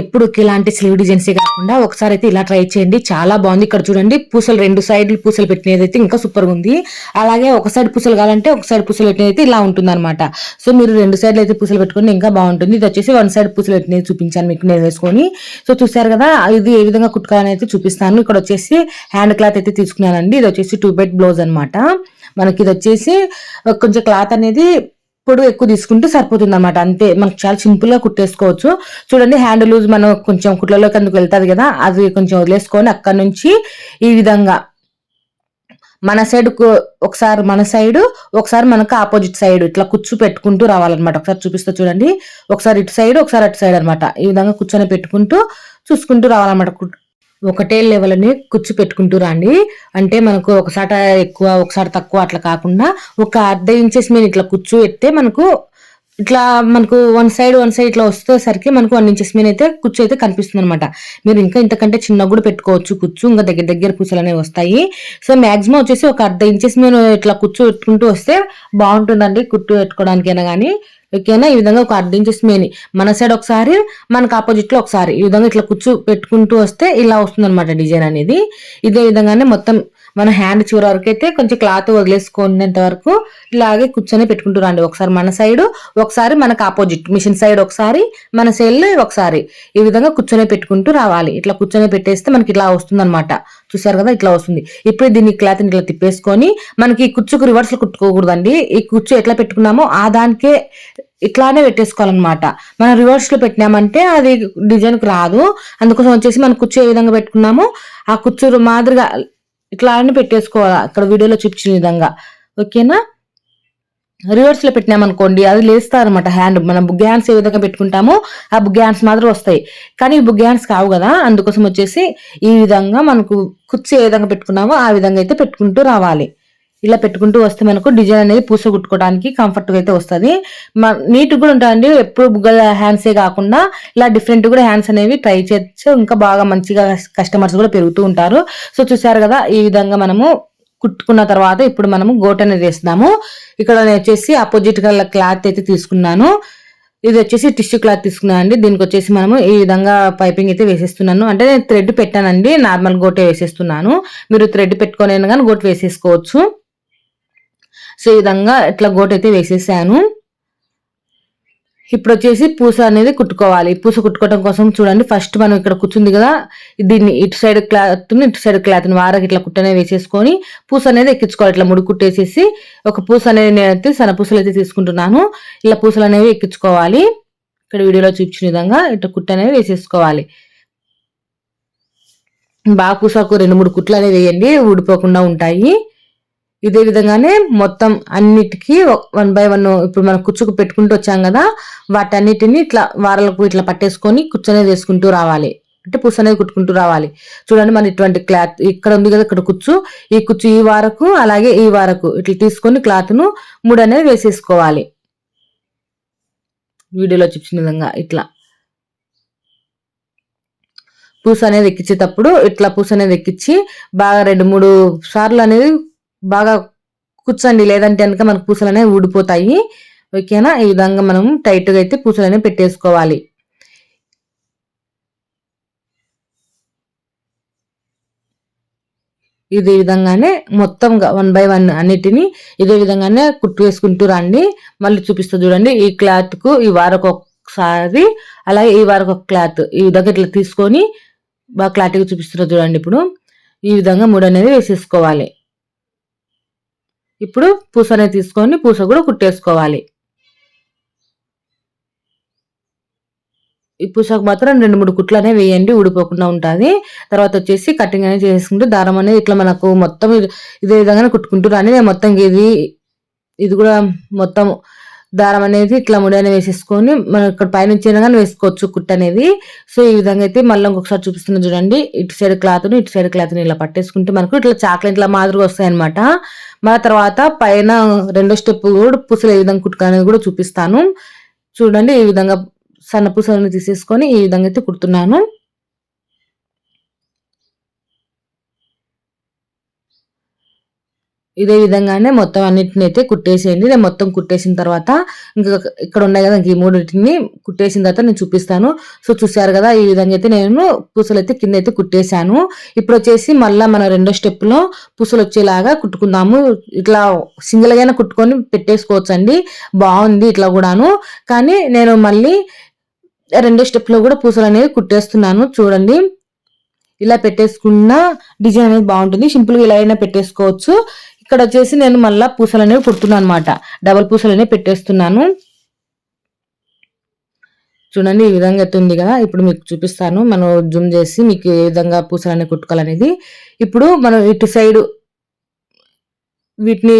ఎప్పుడు ఇలాంటి slew designs కాకుండా ఒకసారి అయితే ఇలా ట్రై చేయండి. చాలా బాగుంది. ఇక్కడ చూడండి పూసలు రెండు సైడ్లు పూసలు పెట్టినది అయితే ఇంకా సూపర్ ఉంది. అలాగే ఒక సైడ్ పూసలు కావాలంటే ఒక సైడ్ పూసలు పెట్టినది అయితే ఇలా ఉంటుంది అనమాట సో మీరు రెండు సైడ్లు అయితే పూసలు పెట్టుకుని ఇంకా బాగుంటుంది. ఇది వచ్చేసి వన్ సైడ్ పూసలు పెట్టినది చూపించాను మీకు నేను వేసుకొని. సో చూసారు కదా ఇది ఏ విధంగా కుట్టుకోవాలని అయితే చూపిస్తాను. ఇక్కడ వచ్చేసి హ్యాండ్ క్లాత్ అయితే తీసుకున్నానండి. ఇది వచ్చేసి టూ బెడ్ బ్లౌజ్ అనమాట మనకి ఇది వచ్చేసి కొంచెం క్లాత్ అనేది పొడవు ఎక్కువ తీసుకుంటే సరిపోతుంది అనమాట అంతే మనకు చాలా సింపుల్గా కుట్టేసుకోవచ్చు. చూడండి హ్యాండ్ లూజ్ మనం కొంచెం కుట్లలోకి అందుకు వెళ్తుంది కదా అది కొంచెం వదిలేసుకొని అక్కడ నుంచి ఈ విధంగా మన సైడ్ ఒకసారి మన సైడ్ ఒకసారి మనకు ఆపోజిట్ సైడ్ ఇట్లా కుచ్చు పెట్టుకుంటూ రావాలన్నమాట. ఒకసారి చూపిస్తా చూడండి. ఒకసారి ఇటు సైడ్ ఒకసారి అటు సైడ్ అనమాట ఈ విధంగా కూర్చొని పెట్టుకుంటూ చూసుకుంటూ రావాలన్నమాట. ఒకటే లెవెల్ని కుచ్చు పెట్టుకుంటూ రండి. అంటే మనకు ఒకసారి ఎక్కువ ఒకసారి తక్కువ అట్లా కాకుండా ఒక అర్ధ ఇంచెస్ మీద ఇట్లా కుచ్చు ఎత్తే మనకు ఇట్లా మనకు వన్ సైడ్ వన్ సైడ్ ఇట్లా వస్తేసరికి మనకు వన్ ఇంచెస్ మీద అయితే కుచ్చు అయితే కనిపిస్తుంది అనమాట మీరు ఇంకా ఇంతకంటే చిన్న కూడా పెట్టుకోవచ్చు కుచ్చు ఇంకా దగ్గర దగ్గర కుచ్చులు అనేవి వస్తాయి. సో మాక్సిమం వచ్చేసి ఒక అర్ధ ఇంచెస్ మీద ఇట్లా కుచ్చు పెట్టుకుంటూ వస్తే బాగుంటుందండి కుట్టు పెట్టుకోవడానికైనా కానీ. ఓకేనా? ఈ విధంగా ఒక అర్ధ ఇంచెస్ మేని మన సైడ్ ఒకసారి మనకు ఆపోజిట్లో ఒకసారి ఈ విధంగా ఇట్లా కుచ్చు పెట్టుకుంటూ వస్తే ఇలా వస్తుంది అనమాట డిజైన్ అనేది. ఇదే విధంగానే మొత్తం మన హ్యాండ్ చివరి వరకు అయితే కొంచెం క్లాత్ వదిలేసుకునేంత వరకు ఇలాగే కూర్చొని పెట్టుకుంటూ రండి ఒకసారి మన సైడ్ ఒకసారి మనకు ఆపోజిట్ మిషన్ సైడ్ ఒకసారి మన సెల్ ఒకసారి. ఈ విధంగా కూర్చొని పెట్టుకుంటూ రావాలి. ఇట్లా కూర్చొని పెట్టేస్తే మనకి ఇట్లా వస్తుంది చూసారు కదా ఇట్లా వస్తుంది. ఇప్పుడు దీన్ని క్లాత్ని ఇట్లా తిప్పేసుకొని మనకి కుచ్చుకు రివర్స్లు కుట్టుకోకూడదండి. ఈ కుచ్చు ఎట్లా పెట్టుకున్నామో ఆ దానికే ఇట్లానే పెట్టేసుకోవాలన్నమాట. మనం రివర్స్లో పెట్టినామంటే అది డిజైన్కి రాదు. అందుకోసం వచ్చేసి మనం కుచ్చు ఏ విధంగా పెట్టుకున్నామో ఆ కుచ్చు మాదిరిగా ఇట్లా అని పెట్టేసుకోవాలి? అక్కడ వీడియోలో చూపించిన విధంగా. ఓకేనా? రివర్స్లో పెట్టినామనుకోండి అది లేస్తారనమాట హ్యాండ్ మనం బుగ్ హ్యాండ్స్ ఏ విధంగా పెట్టుకుంటామో ఆ బుగ్ హ్యాండ్స్ మాత్రం వస్తాయి. కానీ బుగ్ హ్యాండ్స్ కావు కదా అందుకోసం వచ్చేసి ఈ విధంగా మనకు కుర్చీ ఏ విధంగా పెట్టుకున్నామో ఆ విధంగా అయితే పెట్టుకుంటూ రావాలి. ఇలా పెట్టుకుంటూ వస్తే మనకు డిజైన్ అనేది పూస కుట్టుకోవడానికి కంఫర్ట్గా అయితే వస్తుంది. నీట్ కూడా ఉంటుందండి ఎప్పుడు బుగ్గల హ్యాండ్సే కాకుండా ఇలా డిఫరెంట్ కూడా హ్యాండ్స్ అనేవి ట్రై చేయొచ్చు ఇంకా బాగా మంచిగా కస్టమర్స్ కూడా పెరుగుతూ ఉంటారు. సో చూసారు కదా ఈ విధంగా మనము కుట్టుకున్న తర్వాత ఇప్పుడు మనము గోట్ అనేది వేస్తున్నాము. ఇక్కడ నేను వచ్చేసి ఆపోజిట్ కలర్ క్లాత్ అయితే తీసుకున్నాను. ఇది వచ్చేసి టిష్యూ క్లాత్ తీసుకున్నాను అండి. దీనికి వచ్చేసి మనము ఈ విధంగా పైపింగ్ అయితే వేసేస్తున్నాను. అంటే నేను థ్రెడ్ పెట్టానండి. నార్మల్ గోటే వేసేస్తున్నాను. మీరు థ్రెడ్ పెట్టుకొని కానీ గోట్ వేసేసుకోవచ్చు. సో ఈ విధంగా ఇట్లా గోటైతే అయితే వేసేసాను. ఇప్పుడు వచ్చేసి పూస అనేది కుట్టుకోవాలి. పూస కుట్టుకోవడం కోసం చూడండి ఫస్ట్ మనం ఇక్కడ కూర్చుంది కదా దీన్ని ఇటు సైడ్ క్లాత్ ఇటు సైడ్ క్లాత్ని వారకి ఇట్లా కుట్టనే వేసేసుకొని పూస అనేది ఎక్కించుకోవాలి. ఇట్లా ముడి కుట్టేసేసి ఒక పూస అనేది నేనైతే సన్న పూసలు అయితే తీసుకుంటున్నాను. ఇలా పూసలు అనేవి ఎక్కించుకోవాలి. ఇక్కడ వీడియోలో చూపించిన విధంగా ఇట్లా కుట్ట అనేది వేసేసుకోవాలి. బాగా పూసకు రెండు మూడు కుట్లు అనేవి వేయండి ఊడిపోకుండా ఉంటాయి. ఇదే విధంగానే మొత్తం అన్నిటికీ వన్ బై వన్ ఇప్పుడు మనం కుచ్చుకు పెట్టుకుంటూ వచ్చాం కదా వాటన్నిటిని ఇట్లా వారాలకు ఇట్లా పట్టేసుకొని కుచ్చనేది వేసుకుంటూ రావాలి. అంటే పుస్ అనేది కుట్టుకుంటూ రావాలి. చూడండి మన ఇటువంటి క్లాత్ ఇక్కడ ఉంది కదా ఇక్కడ కుచ్చు ఈ కుచ్చు ఈ వారకు అలాగే ఈ వారకు ఇట్లా తీసుకొని క్లాత్ను మూడు అనేది వేసేసుకోవాలి. వీడియోలో చూపించిన విధంగా ఇట్లా. పూస అనేది ఎక్కించేటప్పుడు ఇట్లా పూస అనేది ఎక్కించి బాగా రెండు మూడు సార్లు అనేది బాగా కూర్చోండి లేదంటే కనుక మనకు పూసలు అనేవి ఊడిపోతాయి. ఓకేనా? ఈ విధంగా మనం టైట్గా అయితే పూసలు అనేవి పెట్టేసుకోవాలి. ఇదే విధంగానే మొత్తంగా వన్ బై వన్ అన్నిటిని ఇదే విధంగానే కుట్టు వేసుకుంటూ రండి. మళ్ళీ చూపిస్తూ చూడండి ఈ క్లాత్కు ఈ వారకు ఒకసారి అలాగే ఈ వారకు ఒక క్లాత్ ఈ విధంగా ఇట్లా తీసుకొని బాగా క్లారిటీగా చూపిస్తున్నారు చూడండి ఇప్పుడు. ఈ విధంగా మూడు అనేది వేసేసుకోవాలి. ఇప్పుడు పూస అనేది తీసుకొని పూస కూడా కుట్టేసుకోవాలి. ఈ పూసకు మాత్రం రెండు మూడు కుట్లు అనేవి వేయండి ఊడిపోకుండా ఉంటుంది. తర్వాత వచ్చేసి కటింగ్ అనేది చేసుకుంటూ దారం అనేది ఇట్లా మనకు మొత్తం ఇదే విధంగా అని నేను మొత్తం ఇది ఇది కూడా మొత్తం దారం అనేది ఇట్లా ముడైన వేసేసుకొని మనం ఇక్కడ పైనుంచి కానీ వేసుకోవచ్చు కుట్ అనేది. సో ఈ విధంగా అయితే మళ్ళీ ఇంకొకసారి చూపిస్తున్నా చూడండి. ఇటు సైడ్ క్లాత్ని ఇటు సైడ్ క్లాత్ని ఇలా పట్టేసుకుంటే మనకు ఇట్లా చాక్లెట్ల మాదిరిగా వస్తాయన్నమాట. మన తర్వాత పైన రెండో స్టెప్ కూడా పూసలు ఏ విధంగా కుట్టుకనేది కూడా చూపిస్తాను. చూడండి ఈ విధంగా సన్న పూసలను తీసేసుకొని ఈ విధంగా అయితే కుడుతున్నాను. ఇదే విధంగానే మొత్తం అన్నిటిని అయితే కుట్టేసేయండి. నేను మొత్తం కుట్టేసిన తర్వాత ఇంకా ఇక్కడ ఉన్నాయి కదా ఇంక ఈ మూడింటిని కుట్టేసిన తర్వాత నేను చూపిస్తాను. సో చూసారు కదా ఈ విధంగా అయితే నేను పూసలు అయితే కింద అయితే కుట్టేశాను. ఇప్పుడు వచ్చేసి మళ్ళీ మన రెండో స్టెప్లో పూసలు వచ్చేలాగా కుట్టుకుందాము. ఇట్లా సింగిల్గానే కుట్టుకొని పెట్టేసుకోవచ్చు అండి బాగుంది ఇట్లా కూడాను. కానీ నేను మళ్ళీ రెండో స్టెప్లో కూడా పూసలు అనేది కుట్టేస్తున్నాను. చూడండి. ఇలా పెట్టేసుకున్న డిజైన్ అనేది బాగుంటుంది. సింపుల్గా ఇలా అయినా పెట్టేసుకోవచ్చు. ఇక్కడ వచ్చేసి నేను మళ్ళా పూసలు అనేవి కుడుతున్నాను అనమాట డబల్ పూసలు అనేవి పెట్టేస్తున్నాను. చూడండి ఈ విధంగా అయితే ఉంది కదా. ఇప్పుడు మీకు చూపిస్తాను. మనం జూమ్ చేసి మీకు ఏ విధంగా పూసలు అనేవి కుట్టుకోవాలనేది. ఇప్పుడు మనం ఇటు సైడ్ వీటిని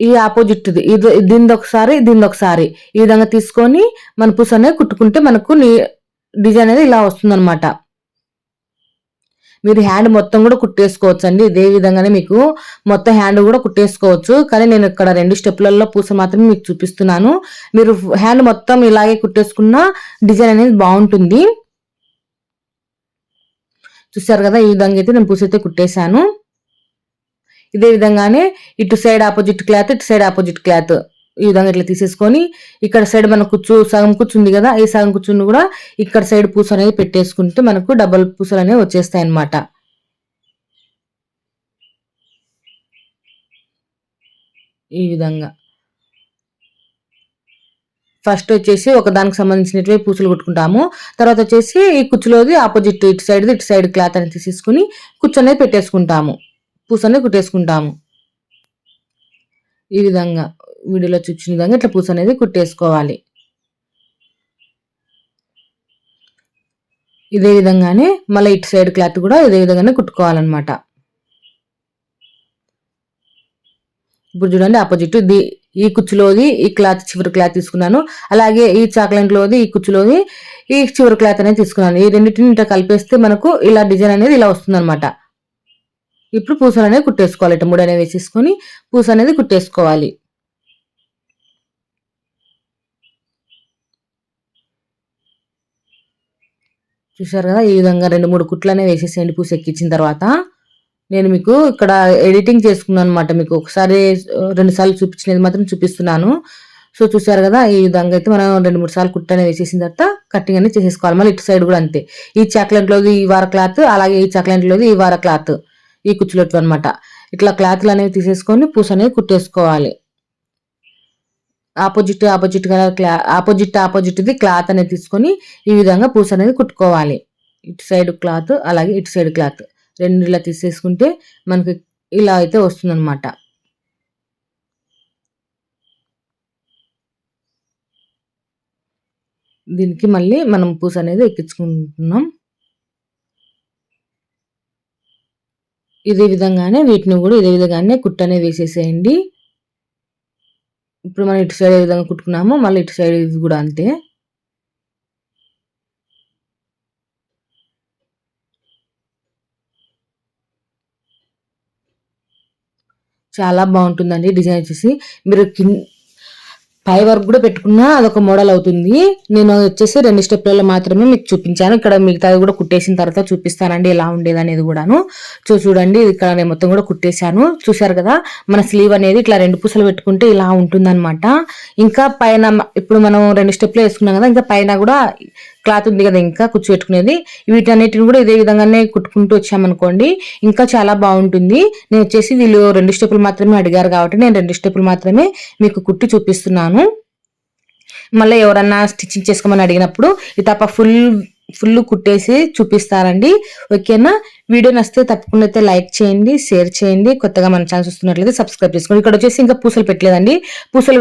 ఈ ఆపోజిట్ ఇది దీనిది ఒకసారి దీనిది ఒకసారి. ఈ విధంగా తీసుకొని మన పూస అనేది కుట్టుకుంటే మనకు డిజైన్ అనేది ఇలా వస్తుంది అనమాట మీరు హ్యాండ్ మొత్తం కూడా కుట్టేసుకోవచ్చు అండి ఇదే విధంగానే మీకు మొత్తం హ్యాండ్ కూడా కుట్టేసుకోవచ్చు. కానీ నేను ఇక్కడ రెండు స్టెప్లలో పూస మాత్రమే మీకు చూపిస్తున్నాను. మీరు హ్యాండ్ మొత్తం ఇలాగే కుట్టేసుకున్న డిజైన్ అనేది బాగుంటుంది. చూసారు కదా ఈ విధంగా అయితే నేను పూస అయితే కుట్టేశాను. ఇదే విధంగానే ఇటు సైడ్ ఆపోజిట్ క్లాత్ ఇటు సైడ్ ఆపోజిట్ క్లాత్ ఈ విధంగా ఇట్లా తీసేసుకొని ఇక్కడ సైడ్ మన కుచ్చు సగం కూర్చుంది కదా ఈ సగం కూర్చుని కూడా ఇక్కడ సైడ్ పూస అనేది పెట్టేసుకుంటే మనకు డబల్ పూసలు అనేవి వచ్చేస్తాయి అన్నమాట. ఈ విధంగా. ఫస్ట్ వచ్చేసి ఒక దానికి సంబంధించినటువంటి పూసలు కుట్టుకుంటాము. తర్వాత వచ్చేసి ఈ కుచ్చులోది ఆపోజిట్ ఇటు సైడ్ ఇటు సైడ్ క్లాత్ అనేది తీసేసుకుని కుచ్చు అనేది పెట్టేసుకుంటాము. పూస అనేది కుట్టేసుకుంటాము. ఈ విధంగా. వీడియోలో చూసిన విధంగా ఇట్లా పూస అనేది కుట్టేసుకోవాలి. ఇదే విధంగానే మళ్ళీ ఇటు సైడ్ క్లాత్ కూడా ఇదే విధంగానే కుట్టుకోవాలన్నమాట. ఇప్పుడు చూడండి ఆపోజిట్ ది ఈ కుచ్చులోది ఈ క్లాత్ చివరి క్లాత్ తీసుకున్నాను. అలాగే ఈ చాక్లెట్లోది ఈ కుచ్చులోది ఈ చివరి క్లాత్ అనేది తీసుకున్నాను. ఈ రెండింటిని ఇట్లా కలిపేస్తే మనకు ఇలా డిజైన్ అనేది ఇలా వస్తుందన్నమాట. ఇప్పుడు పూసలు అనేది కుట్టేసుకోవాలి. ఇట్లా మూడు అనేది వేసేసుకొని పూస అనేది కుట్టేసుకోవాలి. చూసారు కదా? ఈ విధంగా రెండు మూడు కుట్లనే వేసేసేయండి పూస ఎక్కించిన తర్వాత నేను మీకు ఇక్కడ ఎడిటింగ్ చేసుకున్నాను అనమాట మీకు. ఒకసారి రెండు సార్లు చూపించినది మాత్రం చూపిస్తున్నాను. సో చూసారు కదా? ఈ విధంగా అయితే మనం రెండు మూడు సార్లు కుట్టనే వేసేసిన తర్వాత కట్టింగ్ అనేది చేసేసుకోవాలి. మళ్ళీ ఇటు సైడ్ కూడా అంతే. ఈ చక్లెంట్లోది ఈ వార క్లాత్ అలాగే ఈ చాక్లెట్లోది ఈ వార క్లాత్ ఈ కుచ్చులొట్టు అనమాట ఇట్లా క్లాత్లు అనేవి తీసేసుకొని పూస అనేది కుట్టేసుకోవాలి. Opposite opposite colour cloth opposite ఆపోజిట్ది cloth అనేది తీసుకొని ఈ విధంగా పూస అనేది కుట్టుకోవాలి. ఇటు సైడ్ క్లాత్ అలాగే ఇటు సైడ్ క్లాత్. రెండు ఇలా తీసేసుకుంటే మనకి ఇలా అయితే వస్తుందన్నమాట. దీనికి మళ్ళీ మనం పూస అనేది ఎక్కించుకుంటున్నాం. ఇదే విధంగానే వీటిని కూడా ఇదే విధంగానే కుట్టనే వేసేసేయండి. ఇప్పుడు మనం ఇటు సైడ్ ఏ విధంగా కుట్టుకున్నామో మళ్ళీ ఇటు సైడ్ ఇది కూడా అంతే. చాలా బాగుంటుందండి డిజైన్ వచ్చేసి. మీరు కింద పై వరకు కూడా పెట్టుకున్నా అదొక మోడల్ అవుతుంది. నేను వచ్చేసి రెండు స్టెప్లలో మాత్రమే మీకు చూపించాను. ఇక్కడ మిగతాది కూడా కుట్టేసిన తర్వాత చూపిస్తానండి ఎలా ఉండేది అనేది కూడాను. చూ చూడండి ఇక్కడ నేను మొత్తం కూడా కుట్టేశాను. చూసారు కదా మన స్లీవ్ అనేది ఇట్లా రెండు పూసలు పెట్టుకుంటే ఇలా ఉంటుందన్నమాట. ఇంకా పైన ఇప్పుడు మనం రెండు స్టెప్లు వేసుకున్నాం కదా ఇంకా పైన కూడా క్లాత్ ఉంది కదా ఇంకా కూర్చోబెట్టుకునేది వీటన్నిటిని కూడా ఇదే విధంగానే కుట్టుకుంటూ వచ్చామనుకోండి ఇంకా చాలా బాగుంటుంది. నేను వచ్చేసి వీళ్ళు రెండు స్టెప్పులు మాత్రమే అడిగారు కాబట్టి నేను రెండు స్టెప్పులు మాత్రమే మీకు కుట్టి చూపిస్తున్నాను. మళ్ళీ ఎవరన్నా స్టిచ్చింగ్ చేసుకోమని అడిగినప్పుడు ఈ తప్ప ఫుల్ ఫుల్ కుట్టేసి చూపిస్తారండి. ఓకేనా? వీడియో నచ్చితే తప్పకుండా అయితే లైక్ చేయండి షేర్ చేయండి. కొత్తగా మన ఛానల్ చూస్తున్నట్లయితే సబ్స్క్రైబ్ చేసుకోండి. ఇక్కడ వచ్చేసి ఇంకా పూసలు పెట్టలేదండి. పూసలు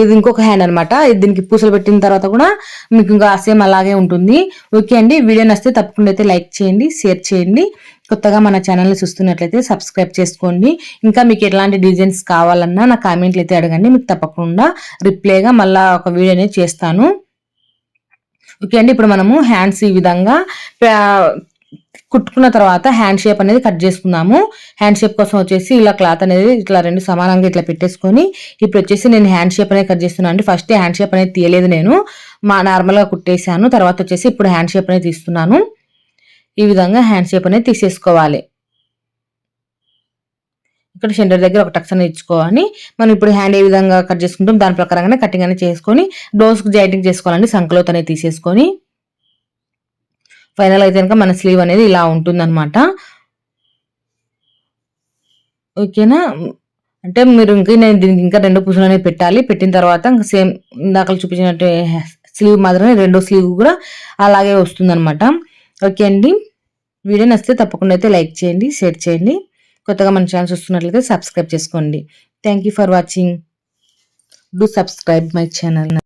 ఇది ఇంకొక హ్యాండ్ అనమాట దీనికి పూసలు పెట్టిన తర్వాత కూడా మీకు ఇంకా సేమ్ అలాగే ఉంటుంది. ఓకే అండి. వీడియో నచ్చితే తప్పకుండా అయితే లైక్ చేయండి షేర్ చేయండి. కొత్తగా మన ఛానల్ని చూస్తున్నట్లయితే సబ్స్క్రైబ్ చేసుకోండి. ఇంకా మీకు ఎలాంటి డిజైన్స్ కావాలన్నా నా కామెంట్లు అయితే అడగండి. మీకు తప్పకుండా రిప్లైగా మళ్ళీ ఒక వీడియో అనేది చేస్తాను. ఓకే అండి ఇప్పుడు మనము హ్యాండ్స్ ఈ విధంగా కుట్టుకున్న తర్వాత హ్యాండ్ షేప్ అనేది కట్ చేసుకుందాము. హ్యాండ్ షేప్ కోసం వచ్చేసి ఇలా క్లాత్ అనేది ఇట్లా రెండు సమానంగా ఇట్లా పెట్టేసుకొని ఇప్పుడు వచ్చేసి నేను హ్యాండ్ షేప్ అనేది కట్ చేస్తున్నాను అంటే ఫస్ట్ హ్యాండ్ షేప్ అనేది తీయలేదు నేను. మా నార్మల్గా కుట్టేశాను. తర్వాత వచ్చేసి ఇప్పుడు హ్యాండ్ షేప్ అనేది తీస్తున్నాను. ఈ విధంగా హ్యాండ్ షేప్ అనేది తీసేసుకోవాలి. ఇక్కడ సెంటర్ దగ్గర ఒక టక్స్ అనేది ఇచ్చుకోవాలి మనం ఇప్పుడు హ్యాండ్ ఏ విధంగా కట్ చేసుకుంటాం దాని ప్రకారంగానే కటింగ్ అనేది చేసుకొని డోస్కి జాయింటింగ్ చేసుకోవాలండి సంకలోత్ అనేది తీసేసుకొని. ఫైనల్ అయితే కనుక మన స్లీవ్ అనేది ఇలా ఉంటుందన్నమాట. ఓకేనా అంటే మీరు ఇంకా నేను దీనికి ఇంకా రెండు పూసలు అనేవి పెట్టాలి. పెట్టిన తర్వాత ఇంకా సేమ్ ఇందాక చూపించినట్టు స్లీవ్ మాత్రమే రెండో స్లీవ్ కూడా అలాగే వస్తుందన్నమాట. ఓకే అండి. వీడియో నచ్చితే తప్పకుండా అయితే లైక్ చేయండి షేర్ చేయండి. కొత్తగా మన ఛానల్ చూస్తున్నట్లయితే సబ్స్క్రైబ్ చేసుకోండి. Thank you for watching do subscribe my channel